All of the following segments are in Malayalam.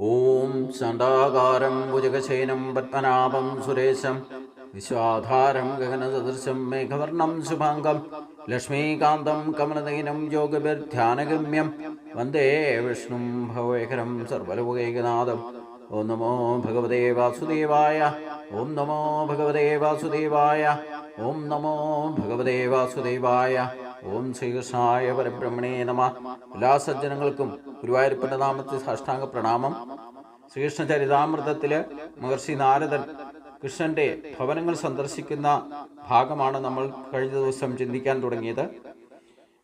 ഓം ശാന്താകാരം ഭുജകശയനം പത്മനാഭം സുരേശം. വിശ്വാധാരം ഗഗനസദൃശം മേഘവർണം ശുഭാംഗം. ലക്ഷ്മീകാന്തം കമലനയനം യോഗഭിർധ്യാനഗമ്യം വന്ദേ വിഷ്ണും ഭവേകരം സർവലോകൈകനാഥം. ഓം നമോ ഭഗവതേ വാസുദേവായ. ഓം നമോ ഭഗവതേ വാസുദേവായ. ഓം നമോ ഭഗവതേ വാസുദേവായ. ഓം ശ്രീകൃഷ്ണായ പരബ്രഹ്മണേ നമ. എല്ലാ സജ്ജനങ്ങൾക്കും ഗുരുവായൂരപ്പന്റെ നാമത്തിൽ സാഷ്ടാംഗ പ്രണാമം. ശ്രീകൃഷ്ണ ചരിതാമൃതത്തിൽ മഹർഷി നാരദൻ കൃഷ്ണന്റെ ഭവനങ്ങൾ സന്ദർശിക്കുന്ന ഭാഗമാണ് നമ്മൾ കഴിഞ്ഞ ദിവസം ചിന്തിക്കാൻ തുടങ്ങിയത്.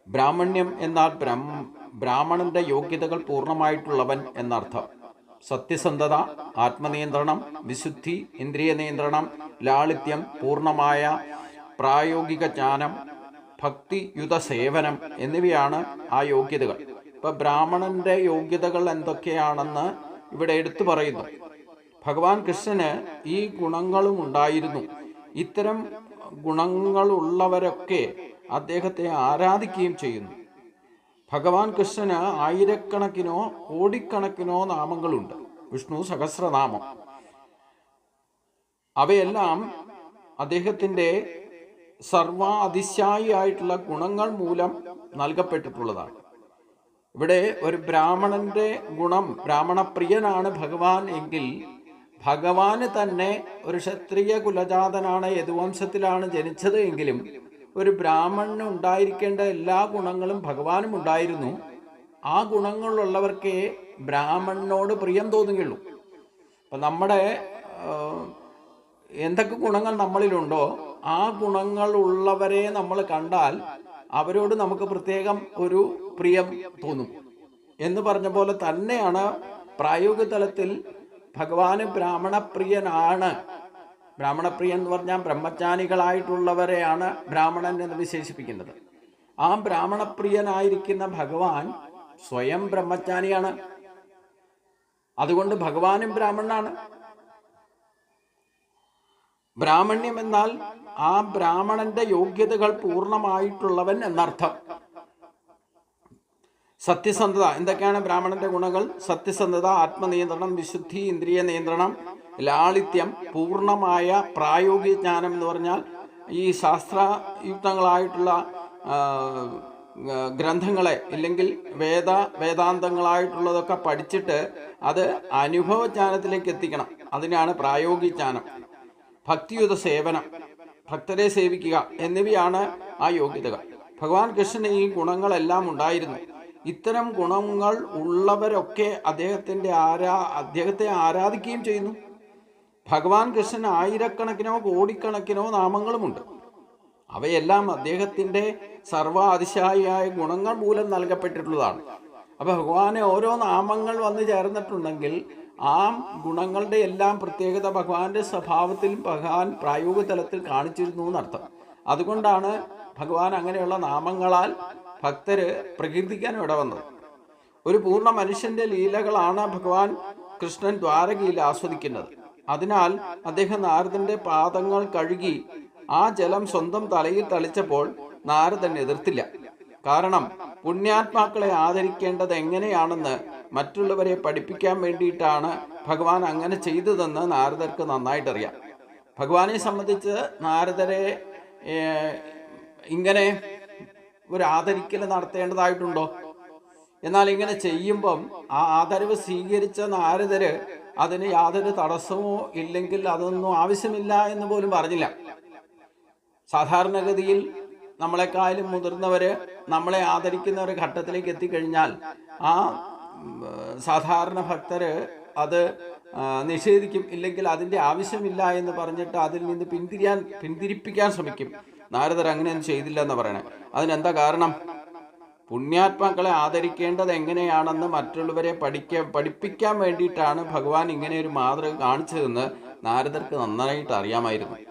ബ്രാഹ്മണ്യം എന്നാൽ ബ്രഹ്മ ബ്രാഹ്മണന്റെ യോഗ്യതകൾ പൂർണമായിട്ടുള്ളവൻ എന്നർത്ഥം. സത്യസന്ധത ആത്മനിയന്ത്രണം വിശുദ്ധി ഇന്ദ്രിയ നിയന്ത്രണം ലാളിത്യം പൂർണമായ പ്രായോഗിക ജ്ഞാനം ഭക്തിയുത സേവനം എന്നിവയാണ് ആ യോഗ്യതകൾ. ഇപ്പൊ ബ്രാഹ്മണന്റെ യോഗ്യതകൾ എന്തൊക്കെയാണെന്ന് ഇവിടെ എടുത്തു പറയുന്നു. ഭഗവാൻ കൃഷ്ണന് ഈ ഗുണങ്ങളും ഉണ്ടായിരുന്നു. ഇത്തരം ഗുണങ്ങളുള്ളവരൊക്കെ അദ്ദേഹത്തെ ആരാധിക്കുകയും ചെയ്യുന്നു. ഭഗവാൻ കൃഷ്ണന് ആയിരക്കണക്കിനോ കോടിക്കണക്കിനോ നാമങ്ങളുണ്ട്. വിഷ്ണു സഹസ്രനാമം. അവയെല്ലാം അദ്ദേഹത്തിന്റെ സർവ ഗുണങ്ങൾ മൂലം നൽകപ്പെട്ടിട്ടുള്ളതാണ്. ഇവിടെ ഒരു ബ്രാഹ്മണന്റെ ഗുണം ബ്രാഹ്മണപ്രിയനാണ് ഭഗവാൻ എങ്കിൽ ഭഗവാന് തന്നെ ഒരു ക്ഷത്രിയ കുലജാതനാണ് യദുവംശത്തിലാണ് ജനിച്ചത് എങ്കിലും ഒരു ബ്രാഹ്മണന് ഉണ്ടായിരിക്കേണ്ട എല്ലാ ഗുണങ്ങളും ഭഗവാനും ഉണ്ടായിരുന്നു. ആ ഗുണങ്ങളുള്ളവർക്കേ ബ്രാഹ്മണനോട് പ്രിയം തോന്നുകയുള്ളൂ. അപ്പം നമ്മുടെ എന്തൊക്കെ ഗുണങ്ങൾ നമ്മളിലുണ്ടോ ആ ഗുണങ്ങളുള്ളവരെ നമ്മൾ കണ്ടാൽ അവരോട് നമുക്ക് പ്രത്യേകം ഒരു പ്രിയം തോന്നും. എന്ന് പറഞ്ഞ പോലെ തന്നെയാണ് പ്രായോഗിക തലത്തിൽ ഭഗവാന് ബ്രാഹ്മണപ്രിയനാണ്. ബ്രാഹ്മണപ്രിയൻ എന്ന് പറഞ്ഞാൽ ബ്രഹ്മജ്ഞാനികളായിട്ടുള്ളവരെയാണ് ബ്രാഹ്മണൻ എന്ന് വിശേഷിപ്പിക്കുന്നത്. ആ ബ്രാഹ്മണപ്രിയനായിരിക്കുന്ന ഭഗവാൻ സ്വയം ബ്രഹ്മജ്ഞാനിയാണ്. അതുകൊണ്ട് ഭഗവാനും ബ്രാഹ്മണനാണ്. ബ്രാഹ്മണ്യം എന്നാൽ ആ ബ്രാഹ്മണന്റെ യോഗ്യതകൾ പൂർണമായിട്ടുള്ളവൻ എന്നർത്ഥം. സത്യസന്ധത എന്തൊക്കെയാണ് ബ്രാഹ്മണന്റെ ഗുണങ്ങൾ? സത്യസന്ധത ആത്മനിയന്ത്രണം വിശുദ്ധി ഇന്ദ്രിയ നിയന്ത്രണം ലാളിത്യം പൂർണമായ പ്രായോഗിക ജ്ഞാനം എന്ന് പറഞ്ഞാൽ ഈ ശാസ്ത്രയുക്തങ്ങളായിട്ടുള്ള ഗ്രന്ഥങ്ങളെ ഇല്ലെങ്കിൽ വേദ വേദാന്തങ്ങളായിട്ടുള്ളതൊക്കെ പഠിച്ചിട്ട് അത് അനുഭവജ്ഞാനത്തിലേക്ക് എത്തിക്കണം. അതിനാണ് പ്രായോഗിക ജ്ഞാനം. ഭക്തിയുത സേവനം ഭക്തരെ സേവിക്കുക എന്നിവയാണ് ആ യോഗ്യതകൾ. ഭഗവാൻ കൃഷ്ണന് ഈ ഗുണങ്ങളെല്ലാം ഉണ്ടായിരുന്നു. ഇത്തരം ഗുണങ്ങൾ ഉള്ളവരൊക്കെ അദ്ദേഹത്തിന്റെ ആരാ അദ്ദേഹത്തെ ആരാധിക്കുകയും ചെയ്യുന്നു. ഭഗവാൻ കൃഷ്ണൻ ആയിരക്കണക്കിനോ കോടിക്കണക്കിനോ നാമങ്ങളുമുണ്ട്. അവയെല്ലാം അദ്ദേഹത്തിന്റെ സർവ അതിശായിയായ ഗുണങ്ങൾ മൂലം നൽകപ്പെട്ടിട്ടുള്ളതാണ്. അപ്പോൾ ഭഗവാനെ ഓരോ നാമങ്ങൾ വന്നു ചേർന്നിട്ടുണ്ടെങ്കിൽ ആ ഗുണങ്ങളുടെ എല്ലാം പ്രത്യേകത ഭഗവാന്റെ സ്വഭാവത്തിൽ ഭഗവാൻ പ്രായോഗിക തലത്തിൽ കാണിച്ചിരുന്നു എന്നർത്ഥം. അതുകൊണ്ടാണ് ഭഗവാൻ അങ്ങനെയുള്ള നാമങ്ങളാൽ ഭക്തര് പ്രകീർത്തിക്കാൻ ഇട വന്നത്. ഒരു പൂർണ മനുഷ്യന്റെ ലീലകളാണ് ഭഗവാൻ കൃഷ്ണൻ ദ്വാരകയിൽ ആസ്വദിക്കുന്നത്. അതിനാൽ അദ്ദേഹം നാരദന്റെ പാദങ്ങൾ കഴുകി ആ ജലം സ്വന്തം തലയിൽ തളിച്ചപ്പോൾ നാരദൻ എതിർത്തില്ല. കാരണം പുണ്യാത്മാക്കളെ ആദരിക്കേണ്ടത് എങ്ങനെയാണെന്ന് മറ്റുള്ളവരെ പഠിപ്പിക്കാൻ വേണ്ടിയിട്ടാണ് ഭഗവാൻ അങ്ങനെ ചെയ്തതെന്ന് നാരദർക്ക് നന്നായിട്ടറിയാം. ഭഗവാനെ സംബന്ധിച്ച് നാരദരെ ഇങ്ങനെ ഒരു ആദരിക്കൽ നടത്തേണ്ടതായിട്ടുണ്ടോ? എന്നാൽ ഇങ്ങനെ ചെയ്യുമ്പം ആ ആദരവ് സ്വീകരിച്ച നാരദര് അതിന് യാതൊരു തടസ്സമോ ഇല്ലെങ്കിൽ അതൊന്നും ആവശ്യമില്ല എന്ന് പോലും പറഞ്ഞില്ല. സാധാരണഗതിയിൽ നമ്മളെക്കാളും മുതിർന്നവര് നമ്മളെ ആദരിക്കുന്ന ഒരു ഘട്ടത്തിലേക്ക് എത്തിക്കഴിഞ്ഞാൽ ആ സാധാരണ ഭക്തര് അത് നിഷേധിക്കും. ഇല്ലെങ്കിൽ അതിന്റെ ആവശ്യമില്ല എന്ന് പറഞ്ഞിട്ട് അതിൽ നിന്ന് പിന്തിരിയാൻ പിന്തിരിപ്പിക്കാൻ ശ്രമിക്കും. നാരദർ അങ്ങനെയൊന്നും ചെയ്തില്ല എന്ന് പറയണേ. അതിനെന്താ കാരണം? പുണ്യാത്മാക്കളെ ആദരിക്കേണ്ടത് എങ്ങനെയാണെന്ന് മറ്റുള്ളവരെ പഠിക്ക പഠിപ്പിക്കാൻ വേണ്ടിയിട്ടാണ് ഭഗവാൻ ഇങ്ങനെ ഒരു മാതൃക കാണിച്ചതെന്ന് നാരദർക്ക് നന്നായിട്ട് അറിയാമായിരുന്നു.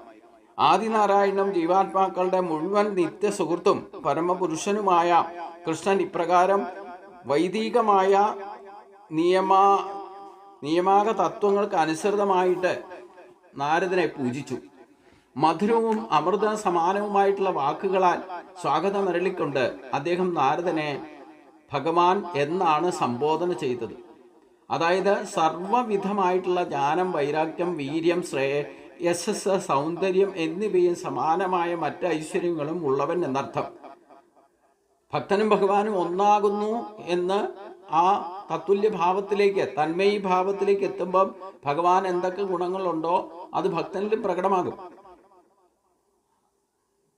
ആദിനാരായണനും ജീവാത്മാക്കളുടെ മുഴുവൻ നിത്യ സുഹൃത്തും പരമപുരുഷനുമായ കൃഷ്ണൻ ഇപ്രകാരം വൈദികമായ നിയമ നിയമാക തത്വങ്ങൾക്ക് അനുസൃതമായിട്ട് നാരദനെ പൂജിച്ചു. മധുരവും അമൃത സമാനവുമായിട്ടുള്ള വാക്കുകളാൽ സ്വാഗതം അരളിക്കൊണ്ട് അദ്ദേഹം നാരദനെ ഭഗവാൻ എന്നാണ് സംബോധന ചെയ്തത്. അതായത് സർവവിധമായിട്ടുള്ള ജ്ഞാനം വൈരാഗ്യം വീര്യം ശ്രേയ യശസ് സൗന്ദര്യം എന്നിവയും സമാനമായ മറ്റ് ഐശ്വര്യങ്ങളും ഉള്ളവൻ എന്നർത്ഥം. ഭക്തനും ഭഗവാനും ഒന്നാകുന്നു എന്ന് ആ തത്തുല്യ ഭാവത്തിലേക്ക് തന്മയി ഭാവത്തിലേക്ക് എത്തുമ്പം ഭഗവാൻ എന്തൊക്കെ ഗുണങ്ങളുണ്ടോ അത് ഭക്തനിലും പ്രകടമാകും.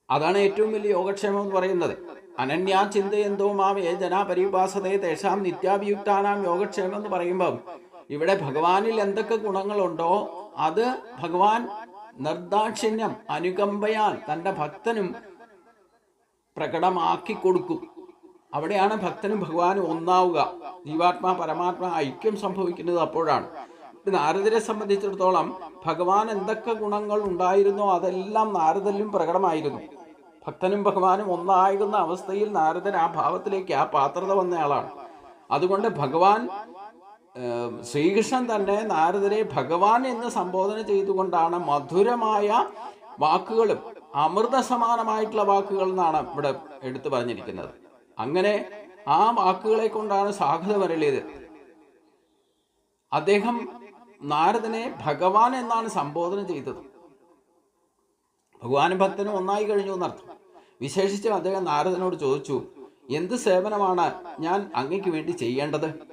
അതാണ് ഏറ്റവും വലിയ യോഗക്ഷേമം എന്ന് പറയുന്നത്. അനന്യാ ചിന്തയന്തോ മാം ഏ ജനാ പരിഭാസതയെ തേശാം നിത്യാഭിയുക്താനാം യോഗക്ഷേമം എന്ന് പറയുമ്പം ഇവിടെ ഭഗവാനിൽ എന്തൊക്കെ ഗുണങ്ങളുണ്ടോ അത് ഭഗവാൻ നിർദാക്ഷിണ്യം അനുകമ്പയാൽ തന്റെ ഭക്തനും പ്രകടമാക്കി കൊടുക്കും. അവിടെയാണ് ഭക്തനും ഭഗവാനും ഒന്നാവുക. ജീവാത്മാ പരമാത്മാ ഐക്യം സംഭവിക്കുന്നത് അപ്പോഴാണ്. നാരദരെ സംബന്ധിച്ചിടത്തോളം ഭഗവാൻ എന്തൊക്കെ ഗുണങ്ങൾ ഉണ്ടായിരുന്നോ അതെല്ലാം നാരദലും പ്രകടമായിരുന്നു. ഭക്തനും ഭഗവാനും ഒന്നായിരുന്ന അവസ്ഥയിൽ നാരദൻ ആ ഭാവത്തിലേക്ക് ആ പാത്രത വന്നയാളാണ്. അതുകൊണ്ട് ഭഗവാൻ ശ്രീകൃഷ്ണൻ തന്നെ നാരദരെ ഭഗവാൻ എന്ന് സംബോധന ചെയ്തുകൊണ്ടാണ് മധുരമായ വാക്കുകളും അമൃത സമാനമായിട്ടുള്ള വാക്കുകൾ എന്നാണ് ഇവിടെ എടുത്തു പറഞ്ഞിരിക്കുന്നത്. അങ്ങനെ ആ വാക്കുകളെ കൊണ്ടാണ് സാഹത വരളിയത്. അദ്ദേഹം നാരദനെ ഭഗവാൻ എന്നാണ് സംബോധന ചെയ്തത്. ഭഗവാനും ഭക്തനും ഒന്നായി കഴിഞ്ഞു എന്നർത്ഥം. വിശേഷിച്ചും അദ്ദേഹം നാരദനോട് ചോദിച്ചു എന്ത് സേവനമാണ് ഞാൻ അങ്ങയ്ക്ക് വേണ്ടി ചെയ്യേണ്ടത്?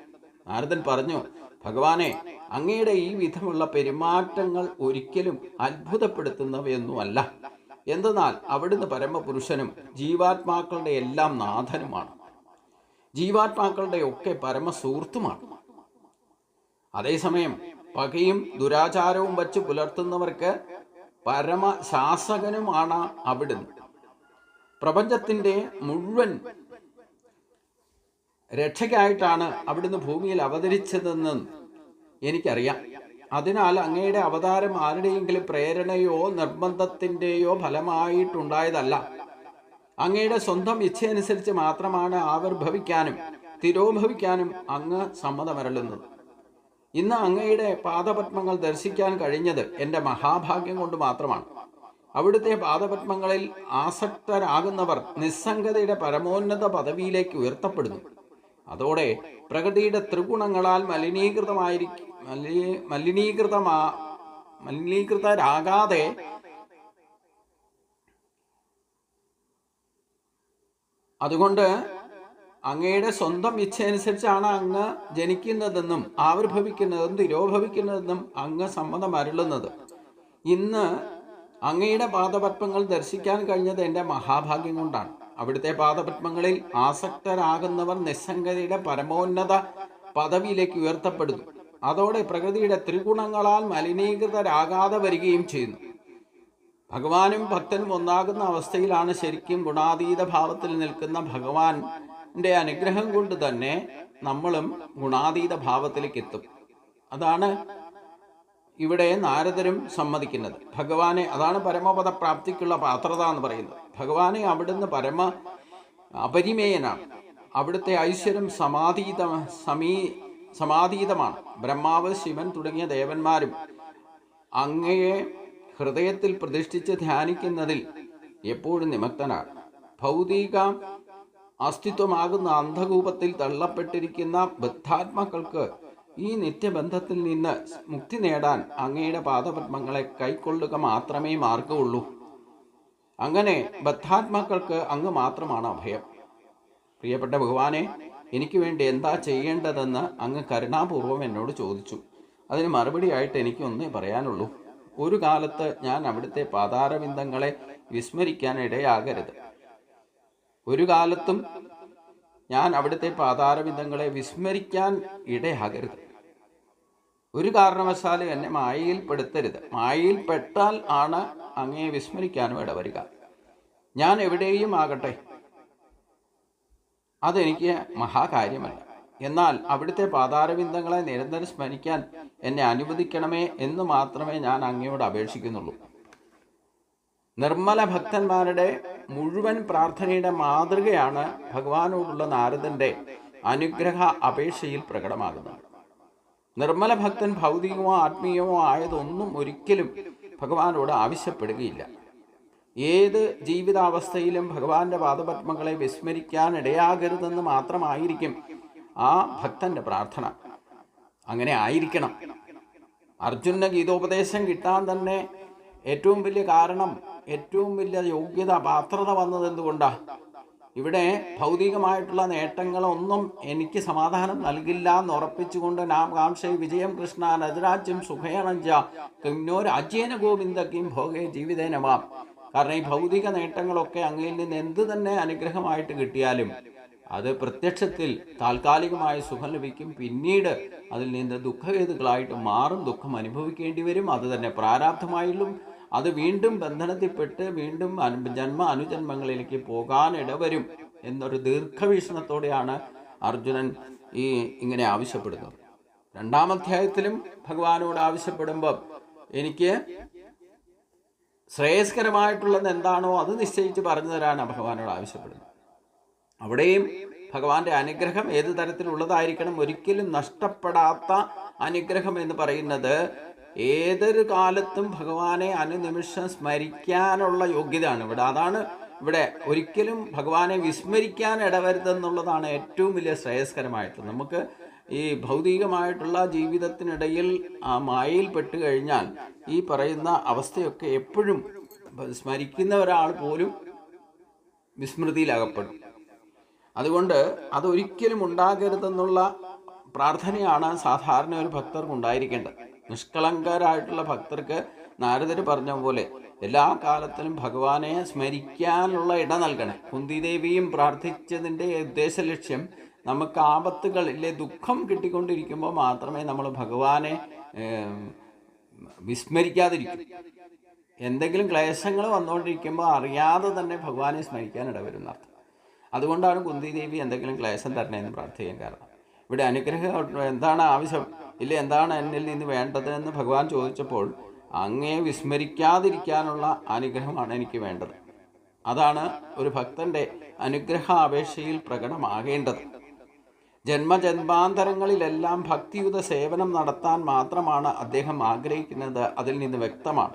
നാരദൻ പറഞ്ഞു ഭഗവാനെ അങ്ങയുടെ ഈ വിധമുള്ള പെരുമാറ്റങ്ങൾ ഒരിക്കലും അത്ഭുതപ്പെടുത്തുന്നവയൊന്നുമല്ല. എന്തെന്നാൽ അവിടുന്ന് പരമപുരുഷനും ജീവാത്മാക്കളുടെ എല്ലാം നാഥനുമാണ്. ജീവാത്മാക്കളുടെ ഒക്കെ പരമസുഹൃത്തുമാണ്. അതേസമയം പകയും ദുരാചാരവും വച്ച് പുലർത്തുന്നവർക്ക് പരമശാസകനുമാണ് അവിടുന്ന്. പ്രപഞ്ചത്തിന്റെ മുഴുവൻ രക്ഷയ്ക്കായിട്ടാണ് അവിടുന്ന് ഭൂമിയിൽ അവതരിച്ചതെന്ന് എനിക്കറിയാം. അതിനാൽ അങ്ങയുടെ അവതാരം ആരുടെയെങ്കിലും പ്രേരണയോ നിർബന്ധത്തിന്റെയോ ഫലമായിട്ടുണ്ടായതല്ല. അങ്ങയുടെ സ്വന്തം ഇച്ഛയനുസരിച്ച് മാത്രമാണ് ആവിർഭവിക്കാനും തിരോഭവിക്കാനും അങ്ങ് സമ്മതമരളുന്നത്. ഇന്ന് അങ്ങയുടെ പാദപത്മങ്ങൾ ദർശിക്കാൻ കഴിഞ്ഞത് എന്റെ മഹാഭാഗ്യം കൊണ്ട് മാത്രമാണ്. അവിടുത്തെ പാദപത്മങ്ങളിൽ ആസക്തരാകുന്നവർ നിസ്സംഗതയുടെ പരമോന്നത പദവിയിലേക്ക് ഉയർത്തപ്പെടുന്നു. അതോടെ പ്രകൃതിയുടെ ത്രിഗുണങ്ങളാൽ മലിനീകൃതമായിരിക്കും മലി- മലിനീകൃതമാ മലിനീകൃതരാകാതെ അതുകൊണ്ട് അങ്ങയുടെ സ്വന്തം ഇച്ഛയനുസരിച്ചാണ് അങ്ങ് ജനിക്കുന്നതെന്നും ആവിർഭവിക്കുന്നതെന്നും തിരോഭവിക്കുന്നതെന്നും അങ്ങ് സമ്മതം അരുളുന്നത്. ഇന്ന് അങ്ങയുടെ പാദപത്മങ്ങൾ ദർശിക്കാൻ കഴിഞ്ഞത് എന്റെ മഹാഭാഗ്യം കൊണ്ടാണ്. അവിടുത്തെ പാദപത്മങ്ങളിൽ ആസക്തരാകുന്നവർ നിസ്സംഗതയുടെ പരമോന്നത പദവിയിലേക്ക് ഉയർത്തപ്പെടുന്നു. അതോടെ പ്രകൃതിയുടെ ത്രിഗുണങ്ങളാൽ മലിനീകൃതരാകാതെ വരികയും ചെയ്യുന്നു. ഭഗവാനും ഭക്തനും ഒന്നാകുന്ന അവസ്ഥയിലാണ് ശരിക്കും ഗുണാതീത ഭാവത്തിൽ നിൽക്കുന്ന ഭഗവാന്റെ അനുഗ്രഹം കൊണ്ട് തന്നെ നമ്മളും ഗുണാതീത ഭാവത്തിലേക്ക് എത്തും. അതാണ് ഇവിടെ നാരദരും സമ്മതിക്കുന്നത്. ഭഗവാനെ അതാണ് പരമപദപ്രാപ്തിക്കുള്ള പാത്രത എന്ന് പറയുന്നത്. ഭഗവാനെ അവിടുന്ന് പരമ അപരിമേയനാണ് അവിടുത്തെ ഐശ്വര്യം സമാധീത സമീ സമാധീതമാണ്. ബ്രഹ്മാവ് ശിവൻ തുടങ്ങിയ ദേവന്മാരും അങ്ങയെ ഹൃദയത്തിൽ പ്രതിഷ്ഠിച്ച് ധ്യാനിക്കുന്നതിൽ എപ്പോഴും നിമഗ്നനാണ് ഭൗതിക അസ്തിത്വമാകുന്ന അന്ധകൂപത്തിൽ തള്ളപ്പെട്ടിരിക്കുന്ന ബദ്ധാത്മാക്കൾക്ക് ഈ നിത്യബന്ധത്തിൽ നിന്ന് മുക്തി നേടാൻ അങ്ങയുടെ പാദപത്മങ്ങളെ കൈക്കൊള്ളുക മാത്രമേ മാർഗമുള്ളൂ അങ്ങനെ ബദ്ധാത്മാക്കൾക്ക് അങ്ങ് മാത്രമാണ് അഭയം. പ്രിയപ്പെട്ട ഭഗവാനെ എനിക്ക് വേണ്ടി എന്താ ചെയ്യേണ്ടതെന്ന് അങ്ങ് കരുണാപൂർവം എന്നോട് ചോദിച്ചു. അതിന് മറുപടിയായിട്ട് എനിക്കൊന്നേ പറയാനുള്ളൂ. ഒരു കാലത്ത് ഞാൻ അവിടുത്തെ പാതാരബിന്ദങ്ങളെ വിസ്മരിക്കാൻ ഇടയാകരുത്. ഒരു കാലത്തും ഞാൻ അവിടുത്തെ പാതാരബിന്ദങ്ങളെ വിസ്മരിക്കാൻ ഇടയാകരുത്. ഒരു കാരണവശാലും എന്നെ മായയിൽപ്പെടുത്തരുത്. മായയിൽപ്പെട്ടാൽ മായയിൽ പെട്ടാൽ ആണ് അങ്ങയെ വിസ്മരിക്കാനും ഇടവരിക. ഞാൻ എവിടെയും ആകട്ടെ. അതെനിക്ക് മഹാകാര്യമല്ല. എന്നാൽ അവിടുത്തെ പാതാരബിന്ദങ്ങളെ നിരന്തരം സ്മരിക്കാൻ എന്നെ അനുവദിക്കണമേ എന്ന് മാത്രമേ ഞാൻ അങ്ങയോട് അപേക്ഷിക്കുന്നുള്ളൂ. നിർമ്മല ഭക്തന്മാരുടെ മുഴുവൻ പ്രാർത്ഥനയുടെ മാതൃകയാണ് ഭഗവാനോടുള്ള നാരദന്റെ അനുഗ്രഹ അപേക്ഷയിൽ പ്രകടമാകുന്നത്. നിർമ്മല ഭക്തൻ ഭൗതികമോ ആത്മീയമോ ആയതൊന്നും ഒരിക്കലും ഭഗവാനോട് ആവശ്യപ്പെടുകയില്ല. ഏത് ജീവിതാവസ്ഥയിലും ഭഗവാന്റെ പാദപത്മങ്ങളെ വിസ്മരിക്കാൻ ഇടയാകരുതെന്ന് മാത്രമായിരിക്കും ആ ഭക്തന്റെ പ്രാർത്ഥന. അങ്ങനെ ആയിരിക്കണം. അർജുന ഗീതോപദേശം കിട്ടാൻ തന്നെ ഏറ്റവും വലിയ കാരണം ഏറ്റവും വലിയ യോഗ്യത പാത്രത വന്നത് എന്തുകൊണ്ടാ ഇവിടെ ഭൗതികമായിട്ടുള്ള നേട്ടങ്ങളൊന്നും എനിക്ക് സമാധാനം നൽകില്ല എന്ന് ഉറപ്പിച്ചുകൊണ്ട് നാം കാംക്ഷ വിജയം കൃഷ്ണ രജരാജ്യം സുഖയണഞ്ച കിന്നോ രാജ്യേന ഗോവിന്ദക്കും ഭോഗേ ജീവിതേനവാം കാരണം ഈ ഭൗതിക നേട്ടങ്ങളൊക്കെ അങ്ങയിൽ നിന്ന് എന്ത് തന്നെ അനുഗ്രഹമായിട്ട് കിട്ടിയാലും അത് പ്രത്യക്ഷത്തിൽ താൽക്കാലികമായ സുഖം ലഭിക്കും. പിന്നീട് അതിൽ നിന്ന് ദുഃഖഹേതുക്കളായിട്ട് മാറും ദുഃഖം അനുഭവിക്കേണ്ടി വരും. അത് തന്നെ പ്രാരാബ്ധമായാലും അത് വീണ്ടും ബന്ധനത്തിൽപ്പെട്ട് വീണ്ടും അനു ജന്മ അനുജന്മങ്ങളിലേക്ക് പോകാൻ ഇടവരും എന്നൊരു ദീർഘവീക്ഷണത്തോടെയാണ് അർജുനൻ ഈ ഇങ്ങനെ ആവശ്യപ്പെടുന്നത്. രണ്ടാം അധ്യായത്തിലും ഭഗവാനോട് ആവശ്യപ്പെടുമ്പോൾ എനിക്ക് ശ്രേയസ്കരമായിട്ടുള്ളത് എന്താണോ അത് നിശ്ചയിച്ച് പറഞ്ഞു തരാനാണ് ഭഗവാനോട് ആവശ്യപ്പെടുന്നത്. അവിടെയും ഭഗവാന്റെ അനുഗ്രഹം ഏത് തരത്തിലുള്ളതായിരിക്കണം ഒരിക്കലും നഷ്ടപ്പെടാത്ത അനുഗ്രഹം എന്ന് പറയുന്നത് ഏതൊരു കാലത്തും ഭഗവാനെ അനുനിമിഷം സ്മരിക്കാനുള്ള യോഗ്യതയാണ് ഇവിടെ. അതാണ് ഇവിടെ ഒരിക്കലും ഭഗവാനെ വിസ്മരിക്കാൻ ഇടവരുതെന്നുള്ളതാണ് ഏറ്റവും വലിയ ശ്രേയസ്കരമായിട്ട് നമുക്ക് ഈ ഭൗതികമായിട്ടുള്ള ജീവിതത്തിനിടയിൽ ആ മായയിൽ പെട്ട് കഴിഞ്ഞാൽ ഈ പറയുന്ന അവസ്ഥയൊക്കെ എപ്പോഴും സ്മരിക്കുന്ന ഒരാൾ പോലും വിസ്മൃതിയിലകപ്പെടും. അതുകൊണ്ട് അതൊരിക്കലും ഉണ്ടാകരുതെന്നുള്ള പ്രാർത്ഥനയാണ് സാധാരണ ഒരു ഭക്തർക്ക് ഉണ്ടായിരിക്കേണ്ടത് നിഷ്കളങ്കരായിട്ടുള്ള ഭക്തർക്ക് നാരദർ പറഞ്ഞ പോലെ എല്ലാ കാലത്തിലും ഭഗവാനെ സ്മരിക്കാനുള്ള ഇട നൽകണം. കുന്തിദേവിയും പ്രാർത്ഥിച്ചതിന്റെ ഉദ്ദേശ ലക്ഷ്യം നമുക്ക് ആപത്തുകൾ ഇല്ലേ ദുഃഖം കിട്ടിക്കൊണ്ടിരിക്കുമ്പോൾ മാത്രമേ നമ്മൾ ഭഗവാനെ വിസ്മരിക്കാതിരിക്കും. എന്തെങ്കിലും ക്ലേശങ്ങൾ വന്നുകൊണ്ടിരിക്കുമ്പോൾ അറിയാതെ തന്നെ ഭഗവാനെ സ്മരിക്കാൻ ഇടവരുന്ന അർത്ഥം. അതുകൊണ്ടാണ് കുന്തിദേവി എന്തെങ്കിലും ക്ലേശം തരണേന്ന് പ്രാർത്ഥിക്കാൻ കാരണം. ഇവിടെ അനുഗ്രഹം എന്താണ് ആവശ്യം? ഇല്ല എന്താണ് എന്നിൽ നിന്ന് വേണ്ടതെന്ന് ഭഗവാൻ ചോദിച്ചപ്പോൾ അങ്ങയെ വിസ്മരിക്കാതിരിക്കാനുള്ള അനുഗ്രഹമാണ് എനിക്ക് വേണ്ടത്. അതാണ് ഒരു ഭക്തന്റെ അനുഗ്രഹ അപേക്ഷയിൽ പ്രകടമാകേണ്ടത്. ജന്മജന്മാന്തരങ്ങളിലെല്ലാം ഭക്തിയുത സേവനം നടത്താൻ മാത്രമാണ് അദ്ദേഹം ആഗ്രഹിക്കുന്നത് അതിൽ നിന്ന് വ്യക്തമാണ്.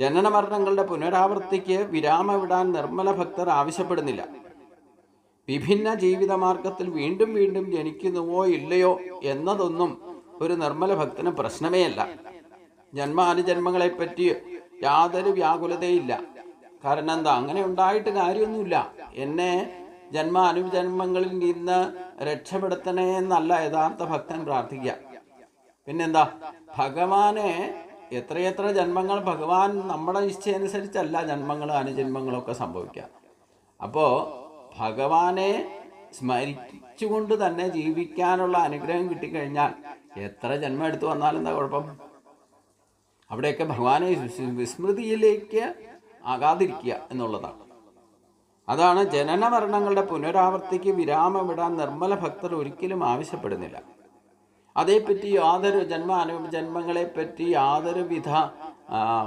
ജനന മരണങ്ങളുടെ പുനരാവൃത്തിക്ക് വിരാമവിടാൻ നിർമ്മല ഭക്തർ ആവശ്യപ്പെടുന്നില്ല. വിഭിന്ന ജീവിതമാർഗത്തിൽ വീണ്ടും വീണ്ടും ജനിക്കുന്നുവോ ഇല്ലയോ എന്നതൊന്നും ഒരു നിർമ്മല ഭക്തന് പ്രശ്നമേ അല്ല ജന്മാനുജന്മങ്ങളെപ്പറ്റി യാതൊരു വ്യാകുലതയില്ല. കാരണം എന്താ അങ്ങനെ ഉണ്ടായിട്ട് കാര്യമൊന്നുമില്ല. എന്നെ ജന്മ അനുജന്മങ്ങളിൽ നിന്ന് രക്ഷപ്പെടുത്തണേ എന്നല്ല യഥാർത്ഥ ഭക്തൻ പ്രാർത്ഥിക്കുക. പിന്നെന്താ ഭഗവാനെ എത്രയെത്ര ജന്മങ്ങൾ ഭഗവാൻ നമ്മുടെ ഇച്ഛയനുസരിച്ചല്ല ജന്മങ്ങളും അനുജന്മങ്ങളും ഒക്കെ സംഭവിക്കുക. അപ്പോൾ ഭഗവാനെ സ്മരിച്ചുകൊണ്ട് തന്നെ ജീവിക്കാനുള്ള അനുഗ്രഹം കിട്ടിക്കഴിഞ്ഞാൽ എത്ര ജന്മം എടുത്തു വന്നാലും എന്താ കുഴപ്പം? അവിടെയൊക്കെ ഭഗവാനെ വിസ്- വിസ്മൃതിയിലേക്ക് ആകാതിരിക്കുക എന്നുള്ളതാണ്. അതാണ് ജനന മരണങ്ങളുടെ പുനരാവർത്തിക്ക് വിരാമമിടാൻ നിർമ്മല ഭക്തർ ഒരിക്കലും ആവശ്യപ്പെടുന്നില്ല. അതേപ്പറ്റി യാതൊരു ജന്മ അനു ജന്മങ്ങളെപ്പറ്റി യാതൊരു വിധ ആ,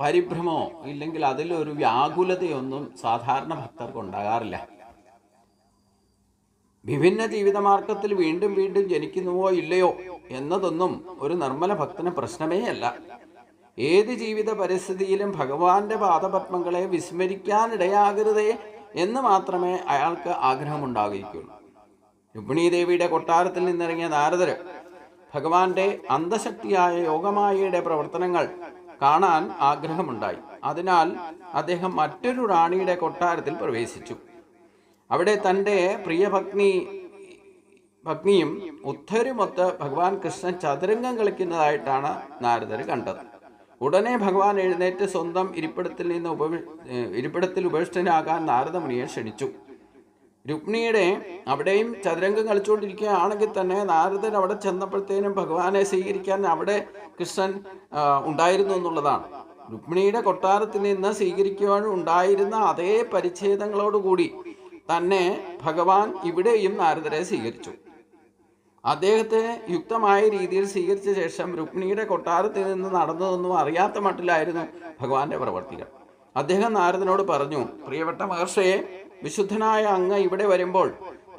പരിഭ്രമോ ഇല്ലെങ്കിൽ അതിലൊരു വ്യാകുലതയൊന്നും സാധാരണ ഭക്തർക്ക് ഉണ്ടാകാറില്ല. വിഭിന്ന ജീവിതമാർഗത്തിൽ വീണ്ടും വീണ്ടും ജനിക്കുന്നുവോ ഇല്ലയോ എന്നതൊന്നും ഒരു നിർമ്മല ഭക്തന് പ്രശ്നമേ അല്ല. ഏത് ജീവിത പരിസ്ഥിതിയിലും ഭഗവാന്റെ പാദപത്മങ്ങളെ വിസ്മരിക്കാനിടയാകരുതേ എന്ന് മാത്രമേ അയാൾക്ക് ആഗ്രഹമുണ്ടാകുകയുള്ളൂ. രുക്മിണീ ദേവിയുടെ കൊട്ടാരത്തിൽ നിന്നിറങ്ങിയ നാരദര് ഭഗവാന്റെ അന്തശക്തിയായ യോഗമായയുടെ പ്രവർത്തനങ്ങൾ കാണാൻ ആഗ്രഹമുണ്ടായി. അതിനാൽ അദ്ദേഹം മറ്റൊരു റാണിയുടെ കൊട്ടാരത്തിൽ പ്രവേശിച്ചു. അവിടെ തന്റെ പ്രിയഭഗ്നി ഭഗ്നിയും ഉദ്ധരുമൊത്ത് ഭഗവാൻ കൃഷ്ണൻ ചതുരംഗം കളിക്കുന്നതായിട്ടാണ് നാരദർ കണ്ടത്. ഉടനെ ഭഗവാൻ എഴുന്നേറ്റ് സ്വന്തം ഇരിപ്പിടത്തിൽ നിന്ന് ഉപ ഇരിപ്പിടത്തിൽ ഉപേക്ഷിതനാകാൻ നാരദമുനിയെ ക്ഷണിച്ചു. രുക്മിണിയുടെ അവിടെയും ചതുരംഗം കളിച്ചുകൊണ്ടിരിക്കുകയാണെങ്കിൽ തന്നെ നാരദൻ അവിടെ ചെന്നപ്പോഴത്തേനും ഭഗവാനെ സ്വീകരിക്കാൻ അവിടെ കൃഷ്ണൻ ഉണ്ടായിരുന്നു എന്നുള്ളതാണ്. രുക്മിണിയുടെ കൊട്ടാരത്തിൽ നിന്ന് സ്വീകരിക്കുവാൻ ഉണ്ടായിരുന്ന അതേ പരിച്ഛേദങ്ങളോടുകൂടി തന്നെ ഭഗവാൻ ഇവിടെയും നാരദരെ സ്വീകരിച്ചു. അദ്ദേഹത്തെ യുക്തമായ രീതിയിൽ സ്വീകരിച്ച ശേഷം രുക്മിണിയുടെ കൊട്ടാരത്തിൽ നിന്ന് നടന്നതൊന്നും അറിയാത്ത മട്ടിലായിരുന്നു ഭഗവാന്റെ പ്രവർത്തികൾ. അദ്ദേഹം നാരദനോട് പറഞ്ഞു പ്രിയപ്പെട്ട മഹർഷയെ വിശുദ്ധനായ അങ്ങ് ഇവിടെ വരുമ്പോൾ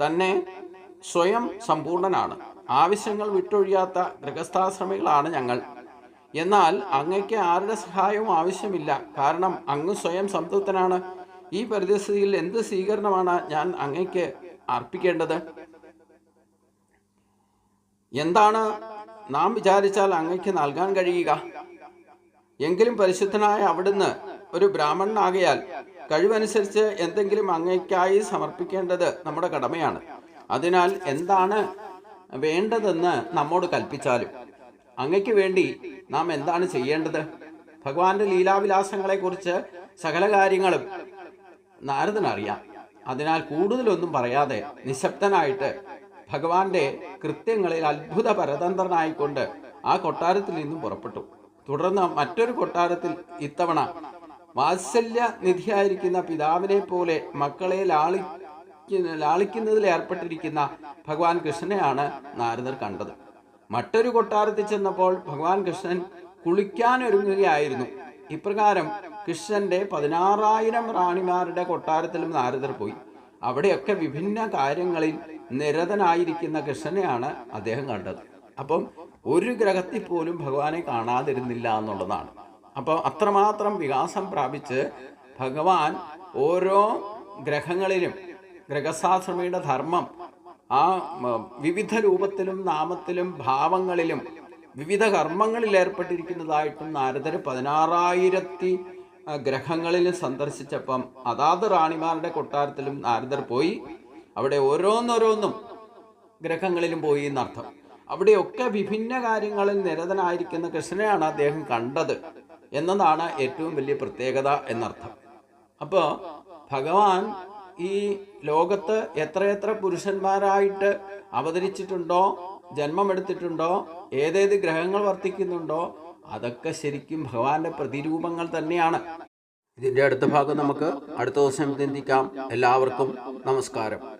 തന്നെ സ്വയം സമ്പൂർണനാണ്. ആവശ്യങ്ങൾ വിട്ടൊഴിയാത്ത ഗൃഹസ്ഥാശ്രമികളാണ് ഞങ്ങൾ. എന്നാൽ അങ്ങയ്ക്ക് ആരുടെ സഹായവും ആവശ്യമില്ല. കാരണം അങ്ങ് സ്വയം സംതൃപ്തനാണ്. ഈ പരിതസ്ഥിതിയിൽ എന്ത് സ്വീകരണമാണ് ഞാൻ അങ്ങയ്ക്ക് അർപ്പിക്കേണ്ടത്? എന്താണ് നാം വിചാരിച്ചാൽ അങ്ങയ്ക്ക് നൽകാൻ കഴിയുക? എങ്കിലും പരിശുദ്ധനായ അവിടുന്ന് ഒരു ബ്രാഹ്മണനാകയാൽ കഴിവനുസരിച്ച് എന്തെങ്കിലും അങ്ങയ്ക്കായി സമർപ്പിക്കേണ്ടത് നമ്മുടെ കടമയാണ്. അതിനാൽ എന്താണ് വേണ്ടതെന്ന് നമ്മോട് കൽപ്പിച്ചാലും അങ്ങയ്ക്ക് വേണ്ടി നാം എന്താണ് ചെയ്യേണ്ടത്? ഭഗവാന്റെ ലീലാവിലാസങ്ങളെക്കുറിച്ച് സകല കാര്യങ്ങളും നാരദനറിയാം. അതിനാൽ കൂടുതലൊന്നും പറയാതെ നിശബ്ദനായിട്ട് ഭഗവാന്റെ കൃത്യങ്ങളിൽ അത്ഭുത പരതന്ത്രനായിക്കൊണ്ട് ആ കൊട്ടാരത്തിൽ നിന്നും പുറപ്പെട്ടു. തുടർന്ന് മറ്റൊരു കൊട്ടാരത്തിൽ ഇത്തവണ വാത്സല്യ നിധിയായിരിക്കുന്ന പിതാവിനെ പോലെ മക്കളെ ലാളി ലാളിക്കുന്നതിൽ ഏർപ്പെട്ടിരിക്കുന്ന ഭഗവാൻ കൃഷ്ണനെയാണ് നാരദർ കണ്ടത്. മറ്റൊരു കൊട്ടാരത്തിൽ ചെന്നപ്പോൾ ഭഗവാൻ കൃഷ്ണൻ കുളിക്കാനൊരുങ്ങുകയായിരുന്നു. ഇപ്രകാരം കൃഷ്ണന്റെ പതിനാറായിരം റാണിമാരുടെ കൊട്ടാരത്തിലും നാരദർ പോയി. അവിടെയൊക്കെ വിഭിന്ന കാര്യങ്ങളിൽ നിരതനായിരിക്കുന്ന കൃഷ്ണനെയാണ് അദ്ദേഹം കണ്ടത്. അപ്പം ഒരു ഗ്രഹത്തിൽ പോലും ഭഗവാനെ കാണാതിരുന്നില്ല എന്നുള്ളതാണ്. അപ്പോൾ അത്രമാത്രം വികാസം പ്രാപിച്ച് ഭഗവാൻ ഓരോ ഗ്രഹങ്ങളിലും ഗ്രഹസാശ്രമിയുടെ ധർമ്മം ആ വിവിധ രൂപത്തിലും നാമത്തിലും ഭാവങ്ങളിലും വിവിധ കർമ്മങ്ങളിൽ ഏർപ്പെട്ടിരിക്കുന്നതായിട്ടും നാരദർ പതിനാറായിരത്തി ഗ്രഹങ്ങളിൽ സന്ദർശിച്ചപ്പം അതാത് റാണിമാരുടെ കൊട്ടാരത്തിലും നാരദർ പോയി. അവിടെ ഓരോന്നോരോന്നും ഗ്രഹങ്ങളിലും പോയി എന്നർത്ഥം. അവിടെയൊക്കെ വിഭിന്ന കാര്യങ്ങളിൽ നിരതനായിരിക്കുന്ന കൃഷ്ണനെയാണ് അദ്ദേഹം കണ്ടത് എന്നതാണ് ഏറ്റവും വലിയ പ്രത്യേകത എന്നർത്ഥം. അപ്പോൾ ഭഗവാൻ ഈ ലോകത്ത് എത്രയെത്ര പുരുഷന്മാരായിട്ട് അവതരിച്ചിട്ടുണ്ടോ ജന്മമെടുത്തിട്ടുണ്ടോ ഏതേത് ഗ്രഹങ്ങൾ വർത്തിക്കുന്നുണ്ടോ അതൊക്കെ ശരിക്കും ഭഗവാന്റെ പ്രതിരൂപങ്ങൾ തന്നെയാണ്. ഇതിന്റെ അടുത്ത ഭാഗം നമുക്ക് അടുത്ത ദിവസം ചിന്തിക്കാം എല്ലാവർക്കും നമസ്കാരം.